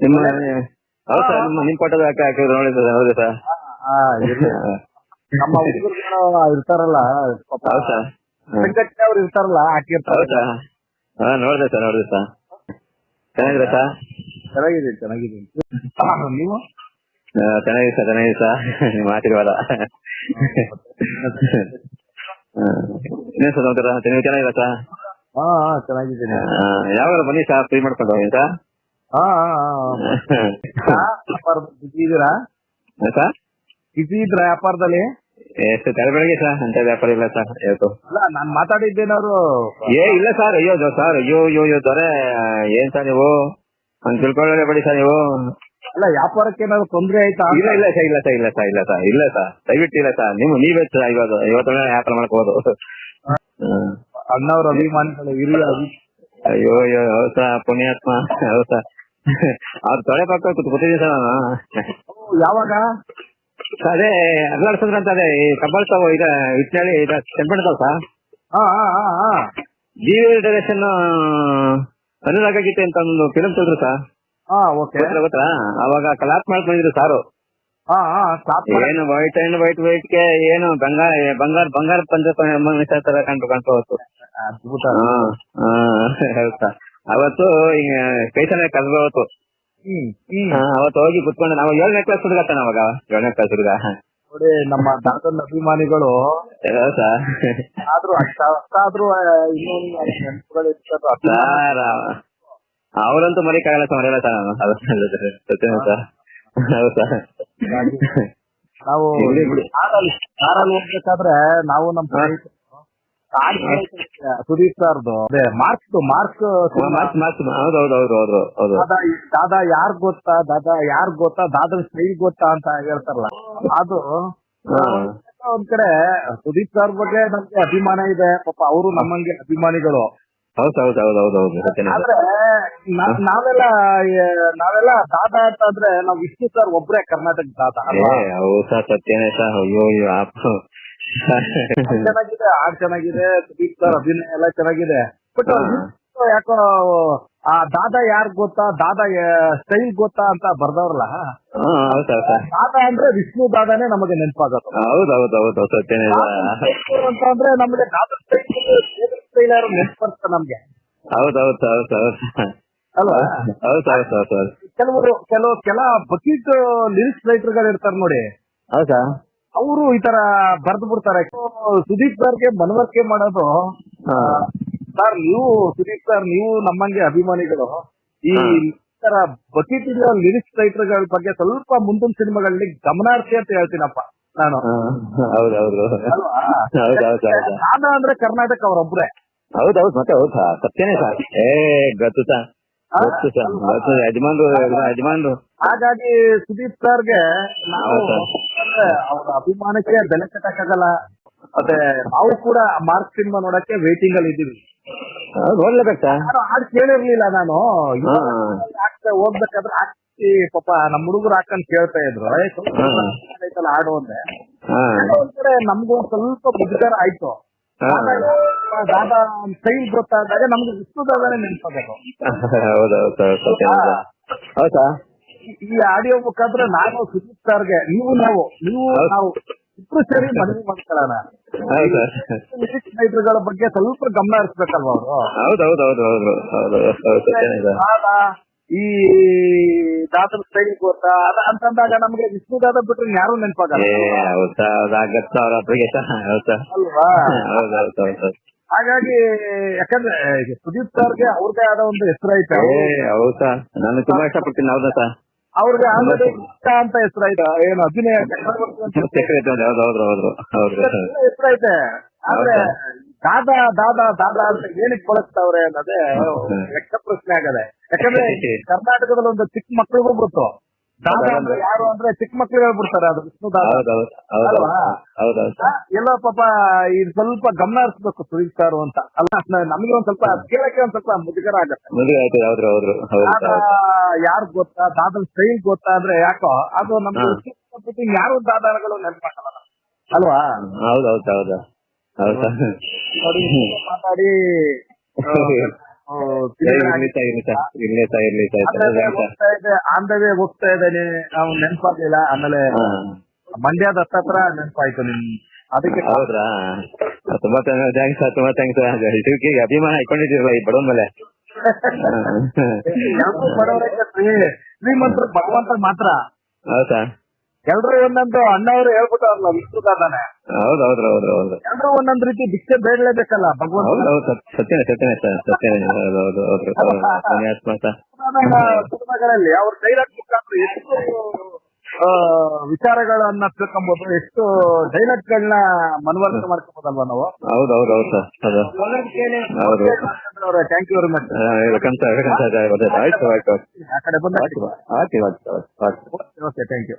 ನಿಮ್ಮ ಹೌದು ಸರ್ ನಿಮ್ಮ ನಿಮ್ ಪಟ್ಟದ ಹಾಕಿ ಹಾಕಿದ್ರು ನೋಡಿ ಸರ್ ಹೌದು ಸರ್. ನಮ್ಮ ಹುಡುಗರು ಇರ್ತಾರಲ್ಲ ಪಾಪ ಹೌದು ಸರ್. ಸಂಘಟನೆ ಅವ್ರು ಇರ್ತಾರಲ್ಲ ಹಾಕಿರ್ತಾರೆ. ಹೌದಾ ಹಾ ನೋಡಿದೆ ಸರ್ ನೋಡಿದೆ ಸರ್. ಚೆನ್ನಾಗಿದೆ ಸರ್? ಚೆನ್ನಾಗಿದೆ ಚೆನ್ನಾಗಿದೆ ನೀವು? ಚೆನ್ನಾಗಿದೆ ಸರ್ ಚೆನ್ನಾಗಿದೆ ಸರ್. ನಿಮ್ಮ ಆಶೀರ್ವಾದ. ಇನ್ನೇನು ಸರ್ ನೀವು ಚೆನ್ನಾಗಿಲ್ಲ ಸರ್? ಹಾ ಹಾ ಚೆನ್ನಾಗಿದ್ದೀನಿ. ಯಾವಾಗ ಬನ್ನಿ ಸರ್ ಫ್ರೀ ಮಾಡ್ಕೊಂಡು ಹೋಗಿ ಸರ್? ಹಾ ವ್ಯಾಪಾರದಲ್ಲಿ ಬಿಸಿ ಇದೀರಾ ಸರ್? ಬಿಸಿ ಇದ್ರ ವ್ಯಾಪಾರದಲ್ಲಿ? ಎಷ್ಟು ತಲೆ ಬೆಳಗ್ಗೆ ಸರ್ ಅಂತ ವ್ಯಾಪಾರ ಇಲ್ಲ ಸರ್ ಇವತ್ತು ಅಲ್ಲ ನಾನ್ ಮಾತಾಡಿದ್ದೇನವ್ರು ಏ ಇಲ್ಲ ಸರ್ ಅಯ್ಯೋ ಸರ್ ಅಯ್ಯೋ ಅಯ್ಯೋ ಅಯ್ಯೋ ದೊರೆ ಏನ್ ಸರ್ ನೀವು? ಹಂಗ್ ತಿಳ್ಕೊಳ್ಳೇ ಬೇಡಿ ಸರ್ ನೀವು. ಅಲ್ಲ ವ್ಯಾಪಾರಕ್ಕೆ ಏನಾದ್ರು ತೊಂದ್ರೆ ಆಯ್ತಾ? ಇಲ್ಲ ಇಲ್ಲ ಸರ್ ಇಲ್ಲ ಸರ್ ಇಲ್ಲ ಸರ್ ಇಲ್ಲ ಸರ್ ಇಲ್ಲ ಸರ್. ದಯವಿಟ್ಟು ಇಲ್ಲ ಸರ್. ನೀವು ನೀವೇ ಸರ್ ಇವಾಗ ಇವತ್ತು ವ್ಯಾಪಾರ ಮಾಡ್ಕೋದು. ಅಣ್ಣವ್ರ ಅಭಿಮಾನಿಗಳು ಹಿರಿಯ ಅಭಿ- ಅಯ್ಯೋ ಅಯ್ಯೋ ಹೌದು ಸರ್ ಪುಣ್ಯಾತ್ಮ ಹೌದು ಸರ್. ಅವ್ರ ತೊಳೆ ಪಕ್ಕ ಗೊತ್ತಿದೆ ಸರ್ ನಾನು. ಯಾವಾಗ? ಅದೇ ಅಲ್ಲಾಡ್ಸಂದ್ರ ಅಂತ ಅದೇ ಕಬ್ಬಲ್ ತಾವು ಈಗ ಇಟ್ನಳ್ಳಿ ಈಗ ಚೆಂಪಣ್ತಾವ್ ಸರ್. ಹಾ ಹಾ ಹಾ ಹಾ. ಜಿ ಡೈರೆಕ್ಷನ್ ಅನುರಾಗ ಗೀತೆ ಅಂತ ಒಂದು ಫಿಲಮ್ ತೆಗೆದ್ರು ಸರ್. ಹಾ ಓಕೆ ಗೊತ್ತಾ ಗೊತ್ತಾ? ಅವಾಗ ಕಲಾಪ್ ಮಾಡ್ಕೊಂಡಿದ್ರು ಸಾರು. ಹಾ ಹಾ ಸ್ಟಾಪ್ ಏನು ವೈಟ್ ಅಂಡ್ ವೈಟ್ ವೈಟ್ಗೆ ಏನು ಬಂಗಾರ ಬಂಗಾರ ಬಂಗಾರ ಪಂಚ ಮನುಷ್ಯ ತರ ಕಂಡು ಕಂಡು ಹೋಗ್ತು ಅದ್ಭುತ. ಹಾ ಹಾ ಹೌದಾ? ಅವತ್ತು ಸ್ಟೇಷನ್ ಕರೆದು ಹ್ಮ್ ಹ್ಮ್. ಅವತ್ತು ಹೋಗಿ ಕುತ್ಕೊಂಡು ನಾವು ಏಳನೇ ಕ್ಲಾಸ್ ಹುಡುಗ ತಾನ ಅವಾಗ ಏಳನೇ ಕ್ಲಾಸ್ ಹುಡುಗ. ನೋಡಿ ನಮ್ಮ ದಾದನ್ ಅಭಿಮಾನಿಗಳು ಆದ್ರೂ ಅಷ್ಟ ಅಷ್ಟಾದ್ರೂ ಇನ್ನೊಂದು ನೆನಪುಗಳು ಇರ್ತದೆ ಅಭಿಮಾನ ಸರ್. ಅವರಂತೂ ಮರಿಕಾಗಲ್ಲ ಸರ್? ಮರೆಯಲ್ಲ ಸರ್ ನಾನು ಸರ್ ಹೌದಾ ನಾವು. ಕಾರಲ್ಲಿ ಹೋಗ್ಬೇಕಾದ್ರೆ ನಾವು ಕಾರ್ ಸುದೀಪ್ ಸರ್ದು ಅದೇ ಮಾರ್ಕ್ಸ್ ಮಾರ್ಕ್ಸ್ ಮಾರ್ಕ್ಸ್ ಮಾರ್ಕ್ಸ್ ಹೌದು ಹೌದು ಹೌದು ಹೌದು ಹೌದು. ದಾದಾ ದಾದಾ ಯಾರ್ ಗೊತ್ತಾ? ದಾದಾ ಯಾರ್ ಗೊತ್ತಾ? ದಾದಾ ಸ್ಟೈಲ್ ಗೊತ್ತಾ ಅಂತ ಹೇಳ್ತಾರಲ್ಲ. ಅದು. ಒಂದ್ ಕಡೆ ಸುದೀಪ್ ಸರ್ ಬಗ್ಗೆ ನಮ್ಗೆ ಅಭಿಮಾನ ಇದೆ. ಪಾಪ ಅವರು ನಮ್ಮಂಗೆ ಅಭಿಮಾನಿಗಳು. ಹೌದು ಹೌದು ಹೌದು ಹೌದು ಹೌದು. ಆದ್ರೆ ನಾವೆಲ್ಲ ನಾವೆಲ್ಲ ದಾದಾ ಅಂತ ಅಂದ್ರೆ ನಾವು ವಿಷ್ಣು ಸರ್ ಒಬ್ರೆ ಕರ್ನಾಟಕ ದಾದಾ ಸತ್ಯನೇ ಸರ್ ಅಯ್ಯೋ ಚೆನ್ನಾಗಿದೆ ಹಾಡ್ ಚೆನ್ನಾಗಿದೆ ಸುದೀಪ್ ಸರ್ ಅಭಿನಯ ಎಲ್ಲ ಚೆನ್ನಾಗಿದೆ. ಬಟ್. ಯಾಕೋ ಆ ದಾದಾ ಯಾರ್ ಗೊತ್ತಾ ದಾದಾ ಸ್ಟೈಲ್ ಗೊತ್ತಾ ಅಂತ ಬರ್ದವ್ರಲ್ಲ? ದಾದಾ ಅಂದ್ರೆ ವಿಷ್ಣು ದಾದಾನೇ ನಮಗೆ ನೆನಪಾಗತ್ತೆ ಹೌದು ಹೌದು ಹೌದು ಸತ್ಯನೇ ಸರ್ ಅಂತ ಅಂದ್ರೆ ನಮಗೆ ದಾದಾ ಸ್ಟೈಲ್ ಯಾರು ನೆನಪರ್ತ ನಮ್ಗೆ. ಹೌದು ಹೌದು ಹೌದು ಹೌದು ಅಲ್ವಾ? ಹೌದು ಹೌದು ಹೌದು ಹೌದು ಕೆಲವರು ಕೆಲವು ಕೆಲ ಬಕೀಟ್ ಲಿರಿಕ್ಸ್ ರೈಟರ್ಗಳು ಇರ್ತಾರೆ ನೋಡಿ. ಹೌದಾ? ಅವರು ಈ ತರ ಬರ್ದು ಬಿಡ್ತಾರೆ. ಸುದೀಪ್ ಸರ್ಗೆ ಮನವರಿಕೆ ಮಾಡೋದು ಸರ್ ನೀವು ಸುದೀಪ್ ಸರ್ ನೀವು ನಮ್ಮಂಗೆ ಅಭಿಮಾನಿಗಳು. ಈ ತರ ಬಕೀಟ್ ಲಿರಿಕ್ಸ್ ರೈಟರ್ಗಳ ಬಗ್ಗೆ ಸ್ವಲ್ಪ ಮುಂದಿನ ಸಿನಿಮಾಗಳಲ್ಲಿ ಗಮನ ಹರಿಸಿ ಅಂತ ಹೇಳ್ತೀನಪ್ಪ ನಾನು. ಹಾ, ಹೌದು ಹೌದು ಅಲ್ವಾ? ಹೌದು ಹೌದು ಹೌದು ಅಂದ್ರೆ ಕರ್ನಾಟಕ ಅವರೊಬ್ರೆ. ಹೌದು ಹೌದು ಮತ್ತೆ ಹೌದಾ ಸತ್ಯನೇ ಸರ್ ಏ ಗೊತ್ತು ಗೊತ್ತು ಸರ್. ಗೊತ್ತು ಯಜಮಾನ್ರು ಯಜಮಾನ್ರು ಹಾಗಾಗಿ ಸುದೀಪ್ ಸರ್ಗೆ ನಾವು ಅವ್ರ ಅಭಿಮಾನಕ್ಕೆ ಬೆಲೆ ಕಟ್ಟಕ್ಕಾಗಲ್ಲ. ಮತ್ತೆ ನಾವು ಕೂಡ ಮಾರ್ಕ್ ಸಿನಿಮಾ ನೋಡಕ್ಕೆ ವೇಟಿಂಗ್ ಅಲ್ಲಿ ಇದೀವಿ ಹೌದು ನೋಡ್ಲೇಬೇಕು ಸರ್. ನಾನು ಹಾಡ್ ಕೇಳಿರ್ಲಿಲ್ಲ ನಾನು. ಹಾಕ್ತಾ ಹೋಗ್ಬೇಕಾದ್ರೆ ಹಾಕಿ ಪಾಪ ನಮ್ಮ ಹುಡುಗರು ಹಾಕನ್ ಕೇಳ್ತಾ ಇದ್ರು. ಆಯ್ತಲ್ಲ ಹಾಡು ಅಂದೆ. ಹಾ. ಒಂದ್ ಕಡೆ ನಮ್ಗೂ ಒಂದ್ ಸ್ವಲ್ಪ ಬುದ್ಧಿಕಾರ ಆಯ್ತು. ದಾದಾ ಸ್ಟೈಲ್ ಗೊತ್ತಾದಾಗ ನಮ್ಗೆ ವಿಷ್ಣು ದಾದಾನೇ ಹೌದು ಹೌದಾ ಈ- ಆಡಿಯೋ ಮುಖಾಂತರ ನಾನು ಸುದೀಪ್ ಸರ್ಗೆ ನೀವು ನಾವು ನೀವು ನಾವು ಇಬ್ರು ಸೇರಿ ಮನವಿ ಮಾಡ್ಕೊಳ್ಳೋಣ. ಬಗ್ಗೆ ಸ್ವಲ್ಪ ಗಮನ ಹರಿಸ್ಬೇಕಲ್ವ ಅವರು? ಹೌದು ಹೌದು ಹೌದು ಹೌದು ಹೌದು ಹೌದು ಸತ್ಯನೇ ಈ ದಾದನ ಸ್ಟೈಲ್ ಗೊತ್ತಾ? ಅದ ಅಂತಂದಾಗ ನಮ್ಗೆ ವಿಷ್ಣು ದಾದ ಬಿಟ್ರೆ ಯಾರು ನೆನಪಾಗಲ್ಲ. ಅಲ್ವಾ? ಹಾಗಾಗಿ ಯಾಕಂದ್ರೆ ಸುದೀಪ್ ಸರ್ಗೆ ಅವ್ರದೇ ಆದ ಒಂದು ಹೆಸರು ಏ ಹೌದು? ನಾನು ತುಂಬಾ ಇಷ್ಟಪಡ್ತೀನಿ ಹೌದಾ ಸರ್? ಅವ್ರಿಗೆ ಆಲ್ರೆಡಿ ಇಷ್ಟ. ಅಂತ ಹೆಸರೈತೆ ಏನು ಅಭಿನಯ ಹೆಸರೈತೆ ಆದ್ರೆ ದಾದಾ ದಾದಾ ದಾದಾ ಅಂತ ಏನಕ್ಕೆ ಬಳಸ್ತಾವ್ರೆ ಅನ್ನೋದೇ ಪ್ರಶ್ನೆ ಆಗದೆ. ಯಾಕಂದ್ರೆ ಕರ್ನಾಟಕದಲ್ಲಿ ಒಂದು ಚಿಕ್ಕ ಮಕ್ಳಿಗೂ ಗೊತ್ತು ದಾದ ಅಂದ್ರೆ ಯಾರು ಅಂದ್ರೆ ಚಿಕ್ಕ ಮಕ್ಳು ಹೇಳ್ಬಿಡ್ತಾರೆ ಅದು. ವಿಷ್ಣು ದಾದ. ಎಲ್ಲೋ ಪಾಪ ಇದು ಸ್ವಲ್ಪ ಗಮನ ಹರಿಸ್ಬೇಕು ಸುದೀಪ್ ಸರ್ ಅಂತ. ಅಲ್ಲ ನಮ್ಗೆ ಒಂದ್ ಸ್ವಲ್ಪ ಕೇಳಕ್ಕೆ ಒಂದ್ ಸ್ವಲ್ಪ ಮುಜುಗರ ಆಗತ್ತೆ. ಯಾರು ಗೊತ್ತಾ? ದಾದ ಸ್ಟೈಲ್ ಗೊತ್ತಾ ಅಂದ್ರೆ ಯಾಕೋ? ಅದು ನಮ್ಗೆ. ಯಾರು ದಾದಾಗಳು ನೆನಪಾಗಲ್ಲ. ಅಲ್ವಾ? ಹೌದೌದು ಹೌದು ಹೌದು. ಹೌದಾ. ನೋಡಿ ಮಾತಾಡಿ ಆ, ದ ಸರ್ ಹೋಗ್ತಾ ಇದ್ದಾನೆ ನಾವು ನೆನಪಾಗ್ಲಿಲ್ಲ. ಆಮೇಲೆ ಮಂಡ್ಯದ ಮಂಡ್ಯ ಹತ್ರ ನೆನಪಾಯ್ತು ನಿಮ್ ಅದಕ್ಕೆ ಹೌದ್ರಾ? ತುಂಬಾ ಥ್ಯಾಂಕ್ಸ್ ತುಂಬಾ ಥ್ಯಾಂಕ್ಸ್ ಇದಕ್ಕೆ ಅಭಿಮಾನ ಇಟ್ಕೊಂಡಿದ್ದೀರಲ್ಲ ಈ ಬಡವನ ಮೇಲೆ. ಶ್ರೀಮಂತರು ಭಗವಂತ ಮಾತ್ರ. ಹೌದಾ? ಎಲ್ರು ಒಂದೊಂದು ಅಣ್ಣವರು ಹೇಳ್ಬಿಟ್ಟವ್ರಲ್ಲ ವಿಷ್ಣುದಾದಾನೆ ಹೌದು ಹೌದು ಹೌದು ಹೌದು ಎಲ್ರು ಒಂದೊಂದ್ ರೀತಿ ಭಿಕ್ಷೆ ಬೇಡಲೇಬೇಕಲ್ಲ ಭಗವಂತ ಹೌದು ಹೌದು ಸತ್- ಸತ್ಯನೇ ಸತ್ಯನೇ ಸರ್ ಸತ್ಯನೇ ಹೌದು ಹೌದು ಹೌದು ಸರ್ ಅವ್ರ ಡೈಲಾಗ್ ಮುಖಾಂತರ ಎಷ್ಟು ವಿಚಾರಗಳನ್ನ ತಿಳ್ಕೊಬಹುದು ಎಷ್ಟು ಡೈಲಾಗ್ ಗಳನ್ನ ಮನವರಿಕೆ ಮಾಡ್ಕೊಬೋದಲ್ವಾ ನಾವು ಹೌದು ಹೌದು ಹೌದು ಸರ್ ಹೌದು ಥ್ಯಾಂಕ್ ಯು ವೆರಿ ಮಚ್ ಆಯ್ತು ಆಯ್ತು ಆಯ್ತು ಆಯ್ತು ಓಕೆ ಥ್ಯಾಂಕ್ ಯು